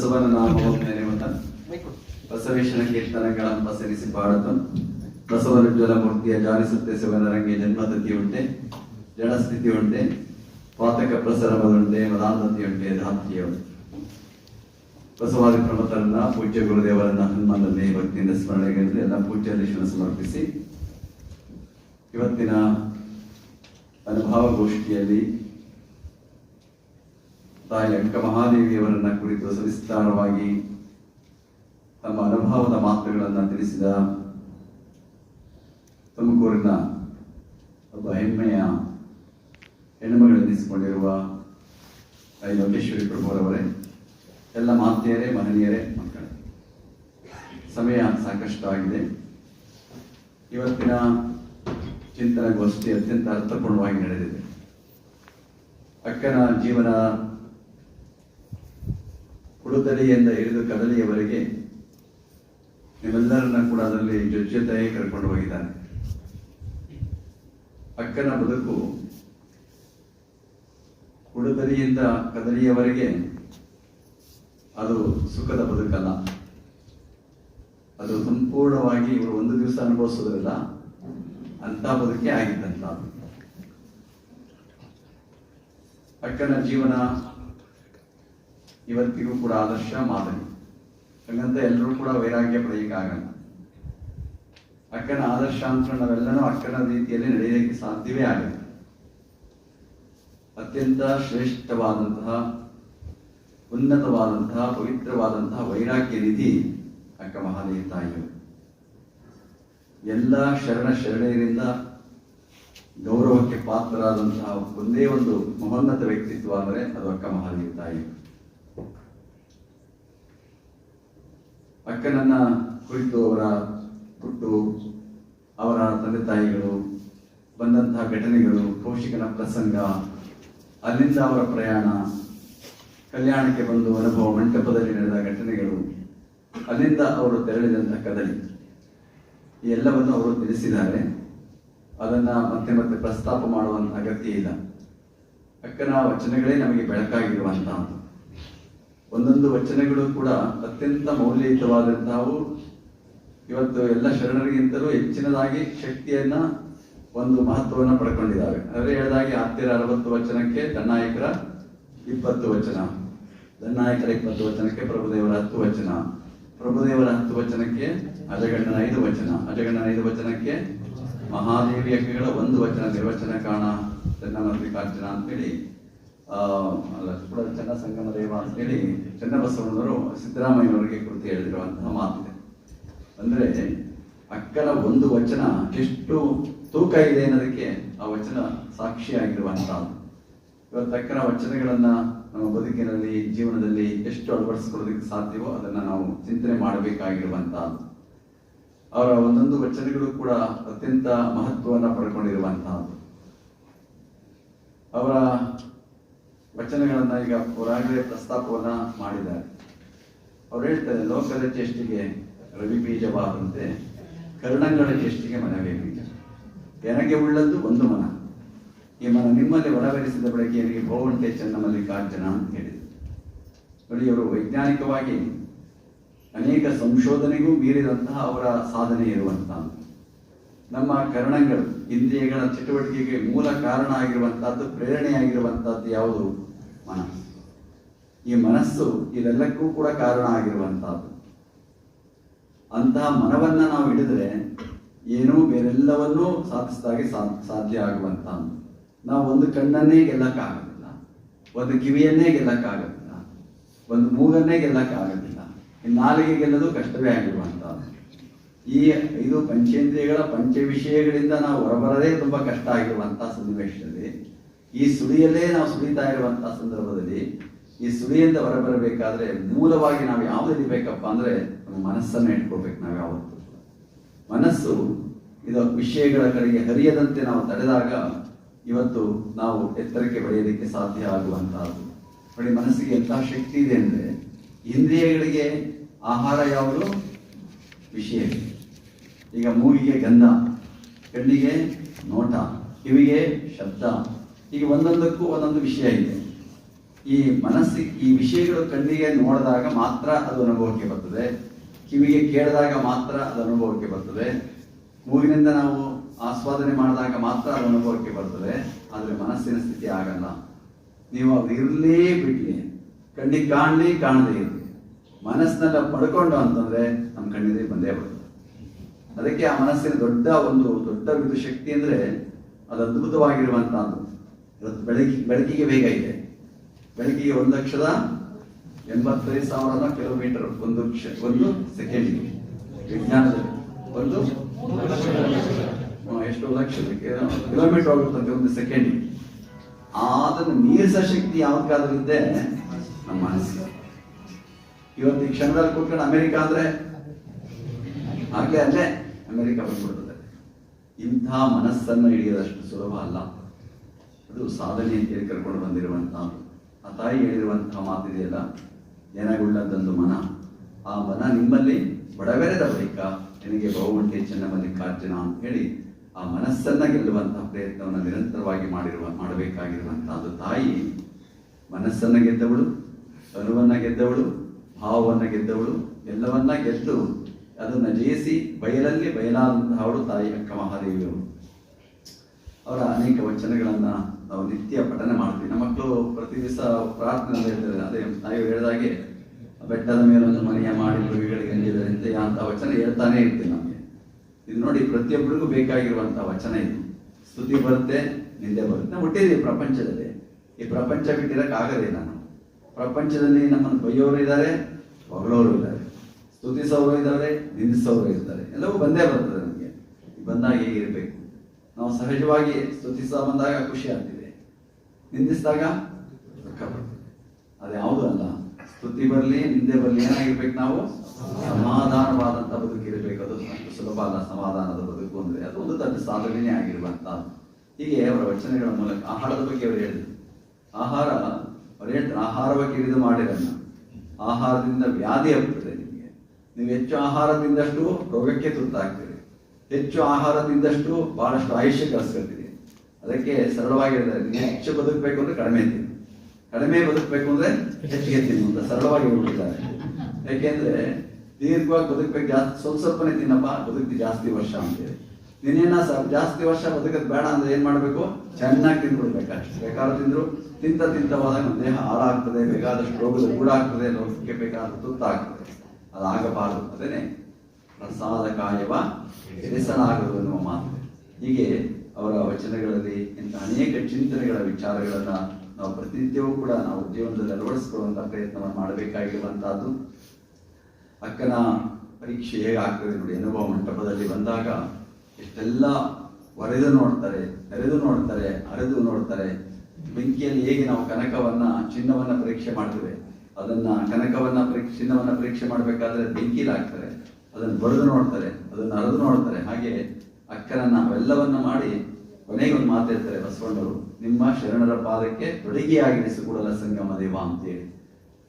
ಬಸವನ ನಾಮವನ್ನು ಬಸವೇಶ್ವರ ಬಸವೇಶನ ಬಸರಿಸಿ ಸರಿಸಿ ಪಾಡುತ್ತ ಬಸವನುಜ್ವಲ ಮೂರ್ತಿಯ ಜಾಲಿಸುತ್ತೆ ಶಿವನರಂಗೆ ಜನ್ಮತತಿ ಉಂಟೆ ಜಡಸ್ಥಿತಿ ಉಂಟೆ ಪಾತಕ ಮದಾಂತತಿ ಉಂಟೆ ಧಾತ್ರಿಯ ಬಸವಾದಿ ಪ್ರಮತರನ್ನ, ಪೂಜ್ಯ ಗುರುದೇವರನ್ನ ಹನುಮಾನಲ್ಲಿ ಭಕ್ತಿಯಿಂದ ಸ್ಮರಣೆಗೆಂದು ಎಲ್ಲ ಪೂಜ್ಯ ಸಮರ್ಪಿಸಿ ಇವತ್ತಿನ ಅನುಭವ ಗೋಷ್ಠಿಯಲ್ಲಿ ತಾಯಿ ಅಂಕ ಮಹಾದೇವಿಯವರನ್ನ ಕುರಿತು ಸವಿಸ್ತಾರವಾಗಿ ತಮ್ಮ ಅನುಭವದ ಮಾತುಗಳನ್ನು ತಿಳಿಸಿದ ತುಮಕೂರಿನ ಒಬ್ಬ ಹೆಮ್ಮೆಯ ಹೆಣ್ಣುಮಗಳೆನಿಸಿಕೊಂಡಿರುವ ತಾಯಿ ಲೋಕೇಶ್ವರಿ ಪ್ರಭುರವರೇ, ಎಲ್ಲ ಮಾತೆಯರೇ, ಮಹನೀಯರೇ, ಮಕ್ಕಳೇ. ಸಮಯ ಸಾಕಷ್ಟು ಆಗಿದೆ ಇವತ್ತಿನ ಚಿಂತನಗೋಷ್ಠಿ ಅತ್ಯಂತ ಅರ್ಥಪೂರ್ಣವಾಗಿ ನಡೆದಿದೆ. ಅಕ್ಕನ ಜೀವನ ಕುಡುತಲಿಯಿಂದ ಹಿಡಿದು ಕದಲಿಯವರೆಗೆ ನಿಮ್ಮೆಲ್ಲರನ್ನ ಕೂಡ ಅದರಲ್ಲಿ ಜೊತೆ ಕರ್ಕೊಂಡು ಹೋಗಿದ್ದಾನೆ. ಅಕ್ಕನ ಬದುಕು ಕುಡುತಲಿಯಿಂದ ಕದಲಿಯವರೆಗೆ ಅದು ಸುಖದ ಬದುಕಲ್ಲ. ಅದು ಸಂಪೂರ್ಣವಾಗಿ ಇವರು ಒಂದು ದಿವಸ ಅನುಭವಿಸೋದಿಲ್ಲ ಅಂತ ಬದುಕೇ ಆಗಿದ್ದಂತ ಅಕ್ಕನ ಜೀವನ ಇವತ್ತಿಗೂ ಕೂಡ ಆದರ್ಶ ಮಾದರಿ. ಹಂಗಂತ ಎಲ್ಲರೂ ಕೂಡ ವೈರಾಗ್ಯ ಆಗಲ್ಲ ಅಕ್ಕನ ಆದರ್ಶ ಅಂತ ನಾವೆಲ್ಲನೂ ಅಕ್ಕನ ರೀತಿಯಲ್ಲಿ ನಡೆಯಲಿಕ್ಕೆ ಸಾಧ್ಯವೇ ಆಗಲ್ಲ. ಅತ್ಯಂತ ಶ್ರೇಷ್ಠವಾದಂತಹ, ಉನ್ನತವಾದಂತಹ, ಪವಿತ್ರವಾದಂತಹ ವೈರಾಗ್ಯ ನಿಧಿ ಅಕ್ಕ ಮಹಾದೇವಿ ತಾಯಿಯವರು. ಎಲ್ಲ ಶರಣ ಶರಣೆಯರಿಂದ ಗೌರವಕ್ಕೆ ಪಾತ್ರರಾದಂತಹ ಒಂದೇ ಒಂದು ಮಹೋನ್ನತ ವ್ಯಕ್ತಿತ್ವ ಅಂದರೆ ಅದು ಅಕ್ಕ ಮಹಾದೇವಿ ತಾಯಿ ಅಕ್ಕನನ್ನ ಕುರಿತು ಅವರ ಹುಟ್ಟು, ಅವರ ತಂದೆ ತಾಯಿಗಳು ಬಂದಂತಹ ಘಟನೆಗಳು ಕೌಶಿಕನ ಪ್ರಸಂಗ, ಅಲ್ಲಿಂದ ಅವರ ಪ್ರಯಾಣ, ಕಲ್ಯಾಣಕ್ಕೆ ಬಂದು ಅನುಭವ ಮಂಟಪದಲ್ಲಿ ನಡೆದ ಘಟನೆಗಳು, ಅಲ್ಲಿಂದ ಅವರು ತೆರಳಿದಂತಹ ಕದಲಿ ಈ ಎಲ್ಲವನ್ನು ಅವರು ತಿಳಿಸಿದ್ದಾರೆ. ಅದನ್ನ ಮತ್ತೆ ಮತ್ತೆ ಪ್ರಸ್ತಾಪ ಮಾಡುವಂತ ಅಗತ್ಯ ಇಲ್ಲ. ಅಕ್ಕನ ವಚನಗಳೇ ನಮಗೆ ಬೆಳಕಾಗಿರುವಂತಹ ಒಂದೊಂದು ವಚನಗಳು ಕೂಡ ಅತ್ಯಂತ ಮೌಲ್ಯಯುತವಾದಂತಹವು ಇವತ್ತು ಎಲ್ಲ ಶರಣರಿಗಿಂತಲೂ ಹೆಚ್ಚಿನದಾಗಿ ಶಕ್ತಿಯನ್ನ ಒಂದು ಮಹತ್ವವನ್ನು ಪಡ್ಕೊಂಡಿದ್ದಾವೆ ಅಂದರೆ ಹೇಳಿದಾಗೆ ಹತ್ತಿರ ಅರವತ್ತು ವಚನಕ್ಕೆ ದಣ್ಣಾಯಕರ ಇಪ್ಪತ್ತು ವಚನ. ದಣ್ಣಾಯಕರ ಇಪ್ಪತ್ತು ವಚನಕ್ಕೆ ಪ್ರಭುದೇವರ ಹತ್ತು ವಚನ. ಪ್ರಭುದೇವರ ಹತ್ತು ವಚನಕ್ಕೆ ಅಜಗಣ್ಣನ ಐದು ವಚನ. ಅಜಗಣ್ಣನ ಐದು ವಚನಕ್ಕೆ ಮಹಾದೇವಿ ಯಜ್ಞಗಳ ಒಂದು ವಚನ ನಿರ್ವಚನ ಕಾಣ. ಚನ್ನಮಲ್ಲಿಕಾರ್ಜುನ ಅಂತೇಳಿ ಕೂಡ ಚನ್ನ ಸಂಗಮ ದೇವ ಅಂತೇಳಿ ಚನ್ನಬಸವಣ್ಣವರು ಸಿದ್ದರಾಮಯ್ಯನವರಿಗೆ ಕುರಿತು ಹೇಳಿರುವಂತಹ ಮಾತಿದೆ. ಅಂದ್ರೆ ಅಕ್ಕನ ಒಂದು ವಚನ ಎಷ್ಟು ತೂಕ ಇದೆ ಅನ್ನೋದಕ್ಕೆ ಆ ವಚನ ಸಾಕ್ಷಿಯಾಗಿರುವಂತಹ ಇವತ್ತು ಅಕ್ಕನ ವಚನಗಳನ್ನ ನಮ್ಮ ಬದುಕಿನಲ್ಲಿ, ಜೀವನದಲ್ಲಿ ಎಷ್ಟು ಅಳವಡಿಸ್ಕೊಳ್ಳೋದಕ್ಕೆ ಸಾಧ್ಯವೋ ಅದನ್ನ ನಾವು ಚಿಂತನೆ ಮಾಡಬೇಕಾಗಿರುವಂತಹ ಅವರ ಒಂದೊಂದು ವಚನಗಳು ಕೂಡ ಅತ್ಯಂತ ಮಹತ್ವವನ್ನು ಪಡ್ಕೊಂಡಿರುವಂತಹದ್ದು ಅವರ ವಚನಗಳನ್ನ ಈಗ ಪುರಾಗಲೇ ಪ್ರಸ್ತಾಪವನ್ನ ಮಾಡಿದ್ದಾರೆ. ಅವ್ರು ಹೇಳ್ತಾರೆ, ಲೋಕದ ಚೇಷ್ಟಿಗೆ ರವಿ ಬೀಜವಾದಂತೆ ಕರ್ಣಗಳ ಚೇಷ್ಟಿಗೆ ಮನವೇ ಬೀಜ. ಎನಗೆ ಉಳ್ಳದ್ದು ಒಂದು ಮನ. ಈ ಮನ ನಿಮ್ಮಲ್ಲಿ ಹೊರಬರಿಸಿದ ಬೆಳಗ್ಗೆ ನನಗೆ ಭೋವಂತೆ ಚೆನ್ನ ಮಲ್ಲಿಕಾರ್ಜುನ ಅಂತ ಹೇಳಿದರು. ನೋಡಿ ಅವರು ವೈಜ್ಞಾನಿಕವಾಗಿ ಅನೇಕ ಸಂಶೋಧನೆಗೂ ಮೀರಿದಂತಹ ಅವರ ಸಾಧನೆ ಇರುವಂತಹ ನಮ್ಮ ಕರ್ಣಗಳು, ಇಂದ್ರಿಯಗಳ ಚಟುವಟಿಕೆಗೆ ಮೂಲ ಕಾರಣ ಆಗಿರುವಂತಹದ್ದು, ಪ್ರೇರಣೆಯಾಗಿರುವಂತಹದ್ದು ಯಾವುದು? ಮನಸ್ಸು. ಈ ಮನಸ್ಸು ಇವೆಲ್ಲಕ್ಕೂ ಕೂಡ ಕಾರಣ ಆಗಿರುವಂತಹದ್ದು ಅಂತಹ ಮನವನ್ನ ನಾವು ಹಿಡಿದ್ರೆ ಏನೂ ಬೇರೆಲ್ಲವನ್ನೂ ಸಾಧಿಸಿದಾಗೆ ಸಾಧ್ಯ ಆಗುವಂತಹ ನಾವು ಒಂದು ಕಣ್ಣನ್ನೇ ಗೆಲ್ಲಕ್ಕಾಗೋದಿಲ್ಲ. ಒಂದು ಕಿವಿಯನ್ನೇ ಗೆಲ್ಲಕ್ಕಾಗೋದಿಲ್ಲ. ಒಂದು ಮೂಗನ್ನೇ ಗೆಲ್ಲಕ್ಕಾಗೋದಿಲ್ಲ. ಈ ನಾಲಿಗೆ ಗೆಲ್ಲದು ಕಷ್ಟವೇ ಆಗಿರುವಂತಹದ್ದು ಈ ಐದು ಪಂಚೇಂದ್ರಿಯಗಳ ಪಂಚ ವಿಷಯಗಳಿಂದ ನಾವು ಹೊರಬರದೇ ತುಂಬಾ ಕಷ್ಟ ಆಗಿರುವಂತಹ ಸನ್ನಿವೇಶದಲ್ಲಿ ಈ ಸುಳಿಯಲ್ಲೇ ನಾವು ಸುಳಿತಾ ಇರುವಂತಹ ಸಂದರ್ಭದಲ್ಲಿ ಈ ಸುಳಿಯಿಂದ ಹೊರಬರಬೇಕಾದ್ರೆ ಮೂಲವಾಗಿ ನಾವು ಯಾವ್ದು ಬೇಕಪ್ಪ ಅಂದ್ರೆ ನಮ್ಮ ಮನಸ್ಸನ್ನ ಇಟ್ಕೋಬೇಕು ನಾವು ಯಾವತ್ತು ಮನಸ್ಸು ಇದು ವಿಷಯಗಳ ಕಡೆಗೆ ಹರಿಯದಂತೆ ನಾವು ತಡೆದಾಗ ಇವತ್ತು ನಾವು ಎತ್ತರಕ್ಕೆ ಬೆಳೆಯಲಿಕ್ಕೆ ಸಾಧ್ಯ ಆಗುವಂತಹದ್ದು. ನೋಡಿ, ಮನಸ್ಸಿಗೆ ಎಂತಹ ಶಕ್ತಿ ಇದೆ ಅಂದ್ರೆ ಇಂದ್ರಿಯಗಳಿಗೆ ಆಹಾರ ಯಾವುದು? ವಿಷಯ ಈಗ ಮೂಗಿಗೆ ಗಂಧ, ಕಣ್ಣಿಗೆ ನೋಟ, ಕಿವಿಗೆ ಶಬ್ದ ಈಗ ಒಂದೊಂದಕ್ಕೂ ಒಂದೊಂದು ವಿಷಯ ಇದೆ. ಈ ಮನಸ್ಸಿ ಈ ವಿಷಯಗಳು ಕಣ್ಣಿಗೆ ನೋಡಿದಾಗ ಮಾತ್ರ ಅದು ಅನುಭವಕ್ಕೆ ಬರ್ತದೆ. ಕಿವಿಗೆ ಕೇಳಿದಾಗ ಮಾತ್ರ ಅದು ಅನುಭವಕ್ಕೆ ಬರ್ತದೆ. ಮೂಗಿನಿಂದ ನಾವು ಆಸ್ವಾದನೆ ಮಾಡಿದಾಗ ಮಾತ್ರ ಅದು ಅನುಭವಕ್ಕೆ ಬರ್ತದೆ. ಆದರೆ ಮನಸ್ಸಿನ ಸ್ಥಿತಿ ಆಗಲ್ಲ ನೀವು ಅದು ಇರಲೇ ಬಿಡ್ಲಿ. ಕಣ್ಣಿಗೆ ಕಾಣಲಿ ಕಾಣದೇ ಇರಲಿ ಮನಸ್ಸನ್ನೆಲ್ಲ ಪಡ್ಕೊಂಡು ಅಂತಂದ್ರೆ ನಮ್ಮ ಕಣ್ಣಿಗೆ ಬಂದೇ ಬರ್ತದೆ. ಅದಕ್ಕೆ ಆ ಮನಸ್ಸಿನ ದೊಡ್ಡ ಒಂದು ದೊಡ್ಡ ವಿದು ಶಕ್ತಿ ಅಂದ್ರೆ ಅದು ಅದ್ಭುತವಾಗಿರುವಂತಹದ್ದು. ಇವತ್ತು ಬೆಳಕಿ ಬೆಳಕಿಗೆ ಬೇಗ ಇದೆ. ಬೆಳಕಿಗೆ ಒಂದು ಲಕ್ಷದ ಎಂಬತ್ತೈದು ಸಾವಿರದ ಕಿಲೋಮೀಟರ್ ಒಂದು ಒಂದು ಸೆಕೆಂಡಿಗೆ ವಿಜ್ಞಾನದಲ್ಲಿ. ಒಂದು ಎಷ್ಟು ಲಕ್ಷದ ಕಿಲೋಮೀಟರ್ ಆಗುತ್ತೆ ಒಂದು ಸೆಕೆಂಡಿಗೆ ಅದನ್ನು ನೀರಿಸ ಶಕ್ತಿ ಯಾವ್ದಕ್ಕಾದ್ರೂ ಇದ್ದೆ ನಮ್ಮ ಮನಸ್ಸು ಇವತ್ತು ಈ ಕ್ಷಣದಲ್ಲಿ ಕೂತ್ಕೊಂಡು ಅಮೆರಿಕ ಅಂದ್ರೆ ಹಾಗೆ ಅಲ್ಲೇ ಅಮೆರಿಕ ಬಂದ್ಬಿಡ್ತದೆ. ಇಂಥ ಮನಸ್ಸನ್ನು ಹಿಡಿಯೋದಷ್ಟು ಸುಲಭ ಅಲ್ಲ. ಅದು ಸಾಧನೆ ಅಂತೇಳಿ ಕರ್ಕೊಂಡು ಬಂದಿರುವಂತಹ ಆ ತಾಯಿ ಹೇಳಿರುವಂತಹ ಮಾತಿದೆಯಲ್ಲ ಜನಗುಳ್ಳದೊಂದು ಮನ. ಆ ಮನ ನಿಮ್ಮಲ್ಲಿ ಬಡವೆರೆದ ಬಳಿಕ ನಿನಗೆ ಬಹುಮಂಟಿ ಚೆನ್ನಮಲ್ಲಿಕಾರ್ಜುನ ಅಂತ ಹೇಳಿ ಆ ಮನಸ್ಸನ್ನ ಗೆಲ್ಲುವಂತಹ ಪ್ರಯತ್ನವನ್ನು ನಿರಂತರವಾಗಿ ಮಾಡಿರುವ ಮಾಡಬೇಕಾಗಿರುವಂತಹದ್ದು ತಾಯಿ. ಮನಸ್ಸನ್ನ ಗೆದ್ದವಳು ಅನುವನ್ನ ಗೆದ್ದವಳು, ಭಾವವನ್ನ ಗೆದ್ದವಳು, ಎಲ್ಲವನ್ನ ಗೆದ್ದು ಅದನ್ನ ಜಯಿಸಿ ಬಯಲಲ್ಲಿ ಬಯಲಾದಂತಹವಳು ತಾಯಿ ಅಕ್ಕ ಮಹಾದೇವಿಯವರು ಅವರ ಅನೇಕ ವಚನಗಳನ್ನ ನಾವು ನಿತ್ಯ ಪಠನೆ ಮಾಡ್ತೀವಿ. ನಮ್ಮ ಮಕ್ಕಳು ಪ್ರತಿ ದಿವಸ ಪ್ರಾರ್ಥನೆ ಹೇಳ್ತಾರೆ. ಅದೇ ತಾಯಿ ಹೇಳಿದಾಗೆ ಬೆಟ್ಟದ ಮೇಲೊಂದು ಮನೆಯ ಮಾಡಿ ಮೃಗಗಳಿಗೆ ಅಂಜಿದರಂತೆ ಅಂತ ವಚನ ಹೇಳ್ತಾನೆ ಇರ್ತೀವಿ ನಮಗೆ. ಇದು ನೋಡಿ ಪ್ರತಿಯೊಬ್ಬರಿಗೂ ಬೇಕಾಗಿರುವಂತಹ ವಚನ ಇದು. ಸ್ತುತಿ ಬರುತ್ತೆ ನಿಂದೆ ಬರುತ್ತೆ. ನಾವು ಹುಟ್ಟಿದೀವಿ ಪ್ರಪಂಚದಲ್ಲಿ. ಈ ಪ್ರಪಂಚ ಬಿಟ್ಟಿರಕ್ಕೆ ಆಗದೇ ನಾನು ಪ್ರಪಂಚದಲ್ಲಿ ನಮ್ಮನ್ನು ಬೈಯೋರು ಇದ್ದಾರೆ, ಹೊಗಳೋರು ಇದ್ದಾರೆ. ಸ್ತುತಿಸೋರು ಇದ್ದಾರೆ, ನಿಂದಿಸೋರು ಇರ್ತಾರೆ ಎಲ್ಲವೂ ಬಂದೇ ಬರ್ತದೆ ನಮಗೆ. ಬಂದಾಗ ಹೇಗಿರ್ಬೇಕು? ನಾವು ಸಹಜವಾಗಿ ಸ್ತುತಿಸ ಬಂದಾಗ ಖುಷಿ ಆಗ್ತಿದೆ. ನಿಂದಿಸಿದಾಗ ದುಃಖ ಬರ್ತದೆ ಅದು ಯಾವುದೂ ಅಲ್ಲ? ಸ್ತುತಿ ಬರಲಿ, ನಿಂದೆ ಬರಲಿ, ಏನಾಗಿರ್ಬೇಕು ನಾವು? ಸಮಾಧಾನವಾದಂತ ಬದುಕಿರಬೇಕು ಅದು ಅಷ್ಟು ಸುಲಭ ಅಲ್ಲ, ಸಮಾಧಾನದ ಬದುಕು ಅಂದ್ರೆ. ಅದು ಒಂದು ದೊಡ್ಡ ಸಾಧನೆಯೇ ಆಗಿರುವಂತಹದ್ದು ಹೀಗೆ ಅವರ ವಚನಗಳ ಮೂಲಕ ಆಹಾರದ ಬಗ್ಗೆ ಅವರು ಹೇಳಿದ್ರು. ಆಹಾರ, ಅವ್ರು ಹೇಳ್ತಾರೆ ಬಗ್ಗೆ ಹಿಡಿದು ಮಾಡಿರಲ್ಲ. ಆಹಾರದಿಂದ ವ್ಯಾಧಿ ಆಗ್ತದೆ ನಿಮಗೆ. ನೀವು ಹೆಚ್ಚು ಆಹಾರದಿಂದಷ್ಟು ರೋಗಕ್ಕೆ ತುತ್ತಾಗ್ತೀರಿ. ಹೆಚ್ಚು ಆಹಾರದಿಂದಷ್ಟು ಬಹಳಷ್ಟು ಆಯುಷ್ಯ ಕಳಿಸ್ಕೊಳ್ತೀರಿ ಅದಕ್ಕೆ ಸರಳವಾಗಿ ಹೇಳಿದ್ದಾರೆ ನೀವು ಹೆಚ್ಚು ಬದುಕಬೇಕು ಅಂದ್ರೆ ಕಡಿಮೆ ತಿನ್ನಿ. ಕಡಿಮೆ ಬದುಕಬೇಕು ಅಂದ್ರೆ ಹೆಚ್ಚಿಗೆ ತಿನ್ನು ಅಂತ ಸರಳವಾಗಿ ಹೋಗ್ತಾರೆ ಯಾಕೆಂದ್ರೆ ದೀರ್ಘವಾಗಿ ಬದುಕಬೇಕು ಜಾಸ್ತಿ, ಸ್ವಲ್ಪ ಸ್ವಲ್ಪನೇ ತಿನ್ನಪ್ಪ ಬದುಕಿ ಜಾಸ್ತಿ ವರ್ಷ ಅಂತೇಳಿ ನೀನೇನ ಜಾಸ್ತಿ ವರ್ಷ ಬದುಕದ್ ಬೇಡ ಅಂದ್ರೆ ಏನ್ ಮಾಡ್ಬೇಕು? ಚೆನ್ನಾಗಿ ತಿಂದ್ಬಿಡ್ಬೇಕು ಅಷ್ಟೇ ಬೇಕಾದ್ರೂ ತಿಂದ್ರು, ತಿಂತ ತಿಂತವಾದ ಹೋದಾಗ ನಮ್ಮ ದೇಹ ಹಾಳಾಗ್ತದೆ, ಬೇಕಾದಷ್ಟು ರೋಗದ ಗೂಡಾಗ್ತದೆ, ರೋಗಕ್ಕೆ ಬೇಕಾದ ತುತ್ತಾಗ್ತದೆ ಅದಾಗಬಾರದು ಅದೇನೆ ಪ್ರಸಾದ ಕಾಯವ ಎರಿಸಲಾಗದು ಎನ್ನುವ ಮಾತು. ಹೀಗೆ ಅವರ ವಚನಗಳಲ್ಲಿ ಇಂಥ ಅನೇಕ ಚಿಂತನೆಗಳ ವಿಚಾರಗಳನ್ನು ನಾವು ಪ್ರತಿನಿತ್ಯವೂ ಕೂಡ ನಾವು ಜೀವನದಲ್ಲಿ ಅಳವಡಿಸ್ಕೊಳ್ಳುವಂಥ ಪ್ರಯತ್ನವನ್ನು ಮಾಡಬೇಕಾಗಿರುವಂತಹದ್ದು. ಅಕ್ಕನ ಪರೀಕ್ಷೆ ಹೇಗಾಗ್ತದೆ ನೋಡಿ, ಅನುಭವ ಮಂಟಪದಲ್ಲಿ ಬಂದಾಗ ಎಷ್ಟೆಲ್ಲ ಒರೆದು ನೋಡ್ತಾರೆ, ನೆರೆದು ನೋಡ್ತಾರೆ ಅರೆದು ನೋಡ್ತಾರೆ. ಬೆಂಕಿಯಲ್ಲಿ ಹೇಗೆ ನಾವು ಕನಕವನ್ನ, ಚಿನ್ನವನ್ನ ಪರೀಕ್ಷೆ ಮಾಡ್ತೇವೆ? ಅದನ್ನ ಕನಕವನ್ನ ಪರೀಕ್ಷೆ, ಚಿನ್ನವನ್ನ ಪರೀಕ್ಷೆ ಮಾಡಬೇಕಾದ್ರೆ ಬೆಂಕಿಲಿ ಹಾಕ್ತಾರೆ. ಅದನ್ನು ಬರೆದು ನೋಡ್ತಾರೆ, ಅದನ್ನು ಅರೆದು ನೋಡ್ತಾರೆ. ಹಾಗೆ ಅಕ್ಕನನ್ನ ಅವೆಲ್ಲವನ್ನ ಮಾಡಿ ಕೊನೆಗೆ ಒಂದು ಮಾತು ಹೇಳ್ತಾರೆ ಬಸವಣ್ಣವರು, ನಿಮ್ಮ ಶರಣರ ಪಾದಕ್ಕೆ ತೊಡಗಿಯಾಗಿರಿಸು ಕೂಡಲ ಸಂಗಮ ದೇವ ಅಂತೇಳಿ.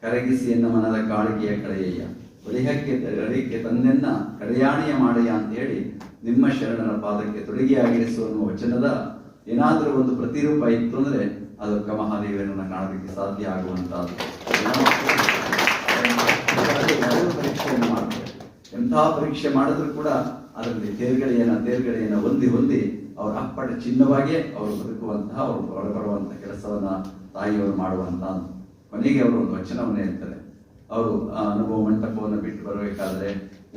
ಕರಗಿಸಿ ಎನ್ನ ಮನದ ಕಾಳಿಗೆಯ ಕಡೆಯಯ್ಯ. ಒಲಿಹಕ್ಕೆ ಅಡಿಕೆ ತಂದೆನ್ನ ಕಡೆಯಾಣಿಯ ಮಾಡಯ್ಯ ಅಂತ ಹೇಳಿ ನಿಮ್ಮ ಶರಣರ ಪಾದಕ್ಕೆ ತೊಡಗಿಯಾಗಿರಿಸು ಅನ್ನುವ ವಚನದ ಏನಾದರೂ ಒಂದು ಪ್ರತಿರೂಪ ಇತ್ತು ಅಂದ್ರೆ ಅದು ಕಮಹಾದೇವಿಯನ್ನು ಕಾಣೋದಕ್ಕೆ ಸಾಧ್ಯ ಆಗುವಂತಹದ್ದು ಪರೀಕ್ಷೆಯನ್ನು ಮಾಡ್ತಾರೆ ಎಂತಹ ಪರೀಕ್ಷೆ ಮಾಡಿದ್ರು ಕೂಡ ಅದರಲ್ಲಿ ತೇರ್ಗಡೆಯನ್ನ ತೇರ್ಗಡೆಯನ್ನ ಹೊಂದಿ ಹೊಂದಿ ಅವರ ಅಪ್ಪಟ ಚಿನ್ನವಾಗಿ ಅವರು ಬದುಕುವಂತಹ, ಅವರು ಹೊರಬರುವಂತಹ ಕೆಲಸವನ್ನ ತಾಯಿಯವರು ಮಾಡುವಂತ ಕೊನೆಗೆ ಅವರು ಒಂದು ವಚನವನ್ನು ಹೇಳ್ತಾರೆ. ಅವರು ಆ ಅನುಭವ ಮಂಟಪವನ್ನು ಬಿಟ್ಟು ಬರಬೇಕಾದ್ರೆ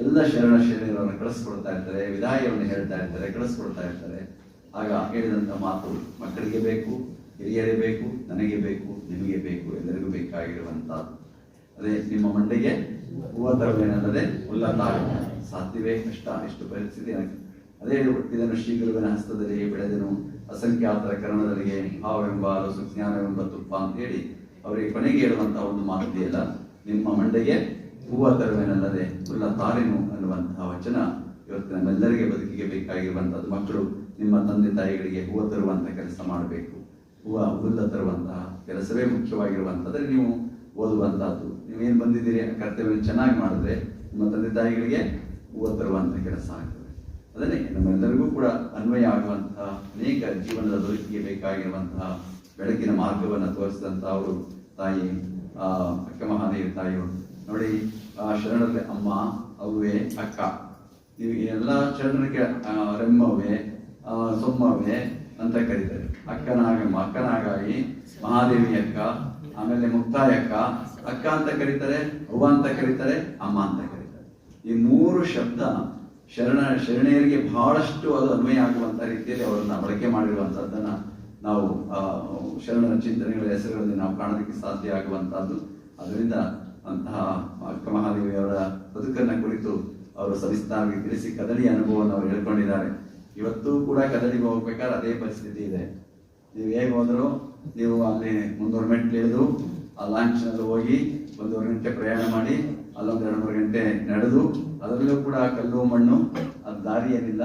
ಎಲ್ಲ ಶರಣ ಶರಣರನ್ನು ಕಳಿಸ್ಕೊಡ್ತಾ ಇರ್ತಾರೆ, ವಿದಾಯವನ್ನು ಹೇಳ್ತಾ ಇರ್ತಾರೆ, ಕಳಿಸ್ಕೊಡ್ತಾ ಇರ್ತಾರೆ. ಆಗ ಹೇಳಿದಂತ ಮಾತು, ಮಕ್ಕಳಿಗೆ ಬೇಕು, ಹಿರಿಯರೇ ಬೇಕು, ನನಗೆ ಬೇಕು, ನಿಮಗೆ ಬೇಕು, ಎಲ್ಲರಿಗೂ ಬೇಕಾಗಿರುವಂತ. ಅದೇ ನಿಮ್ಮ ಮಂಡೆಗೆ ಹೂವ ತರಬೇನಲ್ಲದೆ ಉಲ್ಲತಾಗ ಸಾಧ್ಯವೇ ಕಷ್ಟ ಎಷ್ಟು ಪರಿಸ್ಥಿತಿ. ನನಗೆ ಅದೇ ಹುಟ್ಟಿದನು ಶ್ರೀಗುರುವಿನ ಹಸ್ತದಲ್ಲಿ ಬೆಳೆದನು. ಅಸಂಖ್ಯಾತರ ಕರ್ಣದಲ್ಲಿಗೆ ಹಾವೆಂಬ ಸುಜ್ಞಾನವೆಂಬ ಜ್ಞಾನವೆಂಬ ತುಪ್ಪ ಅಂತ ಹೇಳಿ ಅವರಿಗೆ ಕೊನೆಗೆ ಹೇಳುವಂತಹ ಒಂದು ಮಾತಿದೆಯಲ್ಲ ನಿಮ್ಮ ಮಂಡೆಗೆ ಹೂವ ತರುವೆನಲ್ಲದೆ ಉಲ್ಲ ತಾರೆನು ಅನ್ನುವಂತಹ ವಚನ ಇವತ್ತು ನಮ್ಮೆಲ್ಲರಿಗೆ ಬದುಕಿಗೆ ಬೇಕಾಗಿರುವಂತಹದ್ದು ಮಕ್ಕಳು, ನಿಮ್ಮ ತಂದೆ ತಾಯಿಗಳಿಗೆ ಹೂವ ತರುವಂತಹ ಕೆಲಸ ಮಾಡಬೇಕು. ಹೂವ ಹುಲ್ಲ ತರುವಂತಹ ಕೆಲಸವೇ ಮುಖ್ಯವಾಗಿರುವಂತಹದ್ರೆ ನೀವು ಓದುವಂತಹದ್ದು. ನೀವೇನು ಬಂದಿದ್ದೀರಿ? ಕರ್ತವ್ಯ ಚೆನ್ನಾಗಿ ಮಾಡಿದ್ರೆ ನಿಮ್ಮ ತಂದೆ ತಾಯಿಗಳಿಗೆ ಹೂವ ತರುವಂತಹ ಕೆಲಸ ಆಗ್ತದೆ. ಅದನ್ನೇ ನಮ್ಮೆಲ್ಲರಿಗೂ ಕೂಡ ಅನ್ವಯ ಆಗುವಂತಹ ಅನೇಕ ಜೀವನದ ಬದುಕಿಗೆ ಬೇಕಾಗಿರುವಂತಹ ಬೆಳಕಿನ ಮಾರ್ಗವನ್ನು ತೋರಿಸಿದಂತಹ ಅವರು ತಾಯಿ ಆ, ಅಕ್ಕ ಮಹಾದೇವಿ ತಾಯಿಯವರು. ನೋಡಿ ಆ ಶರಣರಲ್ಲಿ ಅಮ್ಮ ಅವ್ವೆ ಅಕ್ಕ. ನೀವು ಎಲ್ಲ ಶರಣರಿಗೆ ರೆಮ್ಮವೆ ಆ, ಸೊಮ್ಮವೆ ಅಂತ ಕರೀತಾರೆ. ಅಕ್ಕನಾಗಮ್ಮ ಅಕ್ಕನಾಗಾಗಿ ಮಹಾದೇವಿ ಅಕ್ಕ ಆಮೇಲೆ ಮುಕ್ತಾಯ ಅಕ್ಕ. ಅಕ್ಕ ಅಂತ ಕರೀತಾರೆ ಅವ್ವ ಅಂತ ಕರೀತಾರೆ ಅಮ್ಮ ಅಂತ ಕರೀತಾರೆ. ಈ ಮೂರು ಶಬ್ದ ಶರಣ, ಶರಣೆಯರಿಗೆ ಬಹಳಷ್ಟು ಅದು ಅನ್ವಯ ಆಗುವಂತ ರೀತಿಯಲ್ಲಿ ಅವರನ್ನ ಬಳಕೆ ಮಾಡಿರುವಂಥದ್ದನ್ನು ನಾವು ಶರಣರ ಚಿಂತನೆಗಳ ಹೆಸರುಗಳಲ್ಲಿ ನಾವು ಕಾಣೋದಕ್ಕೆ ಸಾಧ್ಯ ಆಗುವಂತಹದ್ದು. ಅದರಿಂದ ಅಂತಹ ಅಕ್ಕ ಮಹಾದೇವಿಯವರ ಬದುಕನ್ನ ಕುರಿತು ಅವರು ಸವಿಸ್ತಾರವಾಗಿ ತಿಳಿಸಿ ಕದಳಿ ಅನುಭವವನ್ನು ಅವರು ಹೇಳ್ಕೊಂಡಿದ್ದಾರೆ. ಇವತ್ತು ಕೂಡ ಕದಳಿಗೆ ಹೋಗ್ಬೇಕಾದ್ರೆ ಅದೇ ಪರಿಸ್ಥಿತಿ ಇದೆ. ನೀವು ಹೇಗೆ ಹೋದರೂ, ನೀವು ಅಲ್ಲಿ ಮುಂದೂರು ಮೆಟ್ಲು ಇಳಿದು ಆ ಲಾಂಚ್ನಲ್ಲಿ ಹೋಗಿ ಒಂದೂವರೆ ಗಂಟೆ ಪ್ರಯಾಣ ಮಾಡಿ ಅಲ್ಲೊಂದು ಎರಡು ಮೂರು ಗಂಟೆ ನಡೆದು, ಅದರಲ್ಲೂ ಕೂಡ ಕಲ್ಲು ಮಣ್ಣು ಅದು ದಾರಿ ಏನಿಲ್ಲ.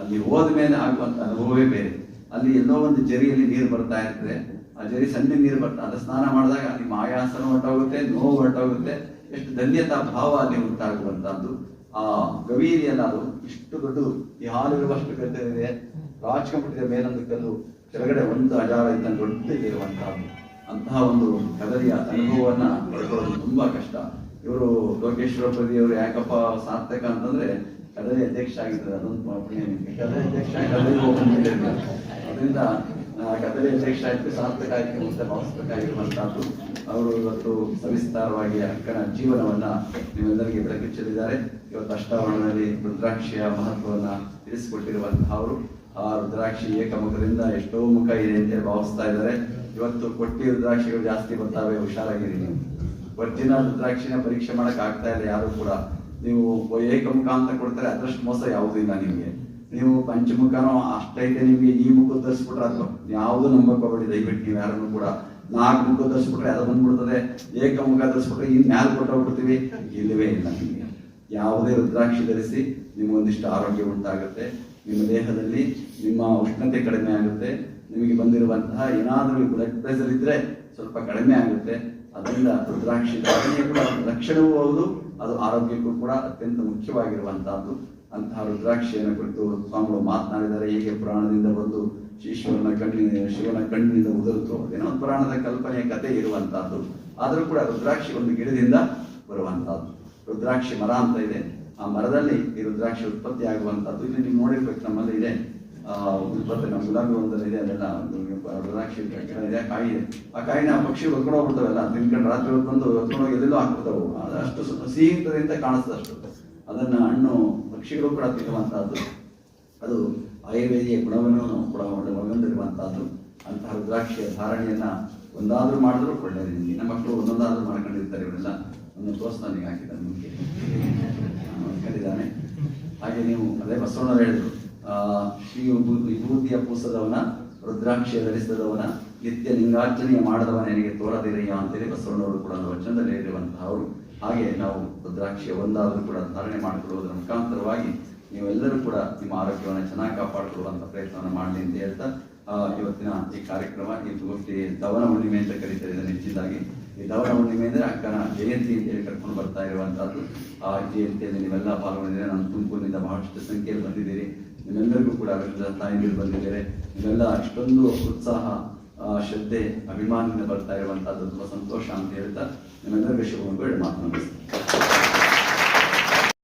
ಅಲ್ಲಿ ಹೋದ ಮೇಲೆ ಆಗುವಂತ ಅನುಭವವೇ ಬೇರೆ. ಅಲ್ಲಿ ಎಲ್ಲೋ ಒಂದು ಜರಿಯಲ್ಲಿ ನೀರು ಬರ್ತಾ ಇರ್ತದೆ ಆ ಜರಿ ಸಣ್ಣ ನೀರು ಬರ್ತಾ, ಅದು ಸ್ನಾನ ಮಾಡಿದಾಗ ಅಲ್ಲಿ ಆಯಾಸನ ಹೊರಟೋಗುತ್ತೆ, ನೋವು ಹೊರಟೋಗುತ್ತೆ. ಎಷ್ಟು ಧನ್ಯತಾ ಭಾವ ಅಲ್ಲಿ ಉಂಟಾಗುವಂತಹದ್ದು ಆ ಗವೀರಿಯಲ್ಲ ಅದು ಇಷ್ಟು ದೊಡ್ಡ ಈ ಹಾಲಿರುವಷ್ಟು ಗದ್ದೆ ರಾಜ್ಕೊಂಡ್ಬಿಟ್ಟಿದೆ ಮೇಲೊಂದು ಕಲ್ಲು, ಕೆಳಗಡೆ ಒಂದು ಹಜಾರ ಇದ್ದ ದೊಡ್ಡ ಇರುವಂತಹದ್ದು ಅಂತಹ ಒಂದು ಕದರಿಯ ಅನುಭವವನ್ನ ಪಡ್ಕೊಳ್ಳೋದು ತುಂಬಾ ಕಷ್ಟ. ಇವರು ಲೋಕೇಶ್ವರಪತಿ ಅವರು ಯಾಕಪ್ಪ ಸಾರ್ಥಕ ಅಂತಂದ್ರೆ ಕದರಿ ಅಧ್ಯಕ್ಷ ಆಗಿದ್ದಾರೆ ಅದೊಂದು ಅಧ್ಯಕ್ಷ. ಅದರಿಂದ ಆ, ಕದರಿ ಅಧ್ಯಕ್ಷ ಆಯ್ತು ಸಾರ್ಥಕ ಆಯ್ತು ಅಂತ ಭಾವಿಸಬೇಕಾಗಿರುವಂತಹದ್ದು ಅವರು ಇವತ್ತು ಸವಿಸ್ತಾರವಾಗಿ ಅಕ್ಕನ ಜೀವನವನ್ನ ನಿಮ್ಮೆಲ್ಲರಿಗೆ ಬೆಳಕಿಚ್ಚಲಿದ್ದಾರೆ. ಇವತ್ತು ಅಷ್ಟಾವರಣದಲ್ಲಿ ರುದ್ರಾಕ್ಷಿಯ ಮಹತ್ವವನ್ನ ತಿಳಿಸಿಕೊಟ್ಟಿರುವಂತಹ ಅವರು. ಆ ರುದ್ರಾಕ್ಷಿ ಏಕಮುಖದಿಂದ ಎಷ್ಟೋ ಮುಖ ಇದೆ ಅಂತ ಭಾವಿಸ್ತಾ ಇದ್ದಾರೆ. ಇವತ್ತು ಕೊಟ್ಟಿ ರುದ್ರಾಕ್ಷಿಗಳು ಜಾಸ್ತಿ ಬರ್ತಾವೆ ಹುಷಾರಾಗಿರಿ ನೀವು. ಒರಿಜಿನಲ್ ರುದ್ರಾಕ್ಷಿನ ಪರೀಕ್ಷೆ ಮಾಡಕ್ ಆಗ್ತಾ ಇಲ್ಲ, ಯಾರು ಕೂಡ. ನೀವು ಏಕಮುಖ ಅಂತ ಕೊಡ್ತಾರೆ, ಅದರಷ್ಟು ಮೋಸ ಯಾವುದೂ ಇಲ್ಲ ನಿಮಗೆ. ನೀವು ಪಂಚಮುಖನೋ, ಅಷ್ಟೈತೆ ನಿಮಗೆ ಈ ಮುಖ ಧರಿಸ್ಬಿಟ್ರೆ ಅದು ಯಾವುದು ನಂಬಕ್ ಹೋಗ್ಬೇಡಿ. ದಯವಿಟ್ಟು ನೀವು ಯಾರನ್ನು ಕೂಡ ನಾಲ್ಕು ಮುಖ ಧರಿಸ್ಬಿಟ್ರೆ ಅದು ಬಂದ್ಬಿಡ್ತದೆ, ಏಕಮುಖ ಧರಿಸ್ಬಿಟ್ರೆ ಇನ್ ಕೊಟ್ಟು ಕೊಟ್ಟೋಗ್ಬಿಡ್ತೀವಿ ಇಲ್ಲವೇ ಇಲ್ಲ ನಿಮಗೆ. ಯಾವುದೇ ರುದ್ರಾಕ್ಷಿ ಧರಿಸಿ ನಿಮಗೊಂದಿಷ್ಟು ಆರೋಗ್ಯ ಉಂಟಾಗುತ್ತೆ. ನಿಮ್ಮ ದೇಹದಲ್ಲಿ ನಿಮ್ಮ ಉಷ್ಣತೆ ಕಡಿಮೆ ಆಗುತ್ತೆ. ನಿಮಗೆ ಬಂದಿರುವಂತಹ ಏನಾದರೂ ಬ್ಲಡ್ ಪ್ರೆಷರ್ ಇದ್ರೆ ಸ್ವಲ್ಪ ಕಡಿಮೆ ಆಗುತ್ತೆ. ಅದರಿಂದ ರುದ್ರಾಕ್ಷಿ ಧಾರಣೆ ಕೂಡ ಲಕ್ಷಣವೂ ಹೌದು, ಅದು ಆರೋಗ್ಯಕ್ಕೂ ಕೂಡ ಅತ್ಯಂತ ಮುಖ್ಯವಾಗಿರುವಂತಹದ್ದು. ಅಂತಹ ರುದ್ರಾಕ್ಷಿಯನ್ನು ಕುರಿತು ಸ್ವಾಮಿಗಳು ಮಾತನಾಡಿದ್ದಾರೆ, ಹೇಗೆ ಪುರಾಣದಿಂದ ಬಂದು ಈಶ್ವರನ ಕಣ್ಣಿನ, ಶಿವನ ಕಣ್ಣಿನಿಂದ ಉದುರುತ್ತು ಏನೋ ಒಂದು ಪುರಾಣದ ಕಲ್ಪನೆಯ ಕಥೆ ಇರುವಂತಹದ್ದು. ಆದರೂ ಕೂಡ ರುದ್ರಾಕ್ಷಿ ಒಂದು ಗಿಡದಿಂದ ಬರುವಂತಹದ್ದು. ರುದ್ರಾಕ್ಷಿ ಮರ ಅಂತ ಇದೆ. ಆ ಮರದಲ್ಲಿ ಈ ರುದ್ರಾಕ್ಷಿ ಉತ್ಪತ್ತಿ ಆಗುವಂತಹದ್ದು ಇಲ್ಲಿ ನೀವು ನೋಡಿರ್ಬೇಕು, ನಮ್ಮಲ್ಲಿ ಇದೆ. ಉತ್ಪತ್ತಿ ನಮ್ಮ ಗುಲಾಬಿ ಒಂದಲ್ಲಿ ಇದೆ, ಅದೆಲ್ಲ ರುದ್ರಾಕ್ಷಿ ಇದೆ ಕಾಯಿ ಇದೆ. ಆ ಕಾಯಿನ ಪಕ್ಷಿ ಹೊತ್ಕೊಂಡು ಹೋಗ್ಬಿಡ್ತಾವೆಲ್ಲ ತಿನ್ಕೊಂಡು ರಾತ್ರಿ ಹೊತ್ತು ಬಂದು ಹೊತ್ಕೊಂಡು ಹೋಗಿ ಎಲ್ಲೆಲ್ಲೋ ಹಾಕ್ಬಿಡ್ತಾವೆ ಅಷ್ಟು ಸಿಹಿ ಇರ್ತದೆ ಅಂತ ಕಾಣಿಸ್ತದೆ ಅಷ್ಟು. ಅದನ್ನ ಹಣ್ಣು ಪಕ್ಷಿಗಳು ಕೂಡ ತಿನ್ನುವಂತಹದ್ದು. ಅದು ಆಯುರ್ವೇದಿಯ ಗುಣವನ್ನು ಕೂಡ ಒಳಗೊಂಡಿರುವಂತಹದ್ದು. ಅಂತಹ ರುದ್ರಾಕ್ಷಿಯ ಧಾರಣೆಯನ್ನ ಒಂದಾದರೂ ಮಾಡಿದ್ರು ಒಳ್ಳೆಯದು ನಮ್ಮ ಮಕ್ಕಳು ಒಂದೊಂದಾದರೂ ಮಾಡ್ಕೊಂಡಿರ್ತಾರೆ ಇವರೆಲ್ಲ. ಒಂದು ತೋರ್ಸ್ ನನಗೆ ಹಾಕಿದ್ದಾರೆ ನಿಮಗೆ. ಹಾಗೆ ನೀವು ಅದೇ ಬಸವಣ್ಣ ಹೇಳಿದ್ರು. ಶ್ರೀ ವಿಭೂ- ವಿಭೂತಿಯ ಪೂಸದವನ ರುದ್ರಾಕ್ಷಿಯ ಧರಿಸಿದವನ, ನಿತ್ಯ ಲಿಂಗಾರ್ಚನೆಯ ಮಾಡದವ ನನಗೆ ತೋರದಿರಯ್ಯ ಅಂತೇಳಿ ಬಸವಣ್ಣವರು ಕೂಡ ವಚನದಲ್ಲಿ ಹೇಳಿರುವಂತಹವರು ಹಾಗೆ ನಾವು ರುದ್ರಾಕ್ಷಿಯ ಒಂದಾದರೂ ಕೂಡ ಧಾರಣೆ ಮಾಡಿಕೊಳ್ಳುವುದರ ಮುಖಾಂತರವಾಗಿ ನೀವೆಲ್ಲರೂ ಕೂಡ ನಿಮ್ಮ ಆರೋಗ್ಯವನ್ನು ಚೆನ್ನಾಗಿ ಕಾಪಾಡಿಕೊಳ್ಳುವಂತ ಪ್ರಯತ್ನವನ್ನು ಮಾಡಲಿ ಅಂತ ಹೇಳ್ತಾ ಇವತ್ತಿನ ಈ ಕಾರ್ಯಕ್ರಮ, ಈ ಗೋಷ್ಠಿ ದವನ ಹುಣ್ಣಿಮೆ ಅಂತ ಕರೀತಾರೆ ಇದನ್ನು ಹೆಚ್ಚಿದ್ದಾಗಿ ಈ ದವನ ಹುಣ್ಣಿಮೆ ಅಂದರೆ ಅಕ್ಕನ ಜಯಂತಿ ಅಂತ ಹೇಳಿ ಕರ್ಕೊಂಡು ಬರ್ತಾ ಇರುವಂತಹದ್ದು. ಆ ಜಯಂತಿಯಲ್ಲಿ ನೀವೆಲ್ಲ ಪಾಲ್ಗೊಂಡಿದ್ದೀರಿ ನಾನು ತುಮಕೂರಿನಿಂದ ಬಹಳಷ್ಟು ಸಂಖ್ಯೆಯಲ್ಲಿ ಬಂದಿದ್ದೀರಿ. ನಿಮ್ಮೆಲ್ಲರಿಗೂ ಕೂಡ ಅವರಿಂದ ತಾಯಿಗಳು ಬಂದಿದ್ದಾರೆ ನೀವೆಲ್ಲ ಅಷ್ಟೊಂದು ಉತ್ಸಾಹ ಶ್ರದ್ಧೆ, ಅಭಿಮಾನದಿಂದ ಬರ್ತಾ ಇರುವಂತಹದ್ದು ತುಂಬಾ ಸಂತೋಷ ಅಂತ ಹೇಳ್ತಾ ನಿಮ್ಮೆಲ್ಲರಿಗೂ ಶುಭವನ್ನು ಮಾತನಾಡಿಸ್ತೀನಿ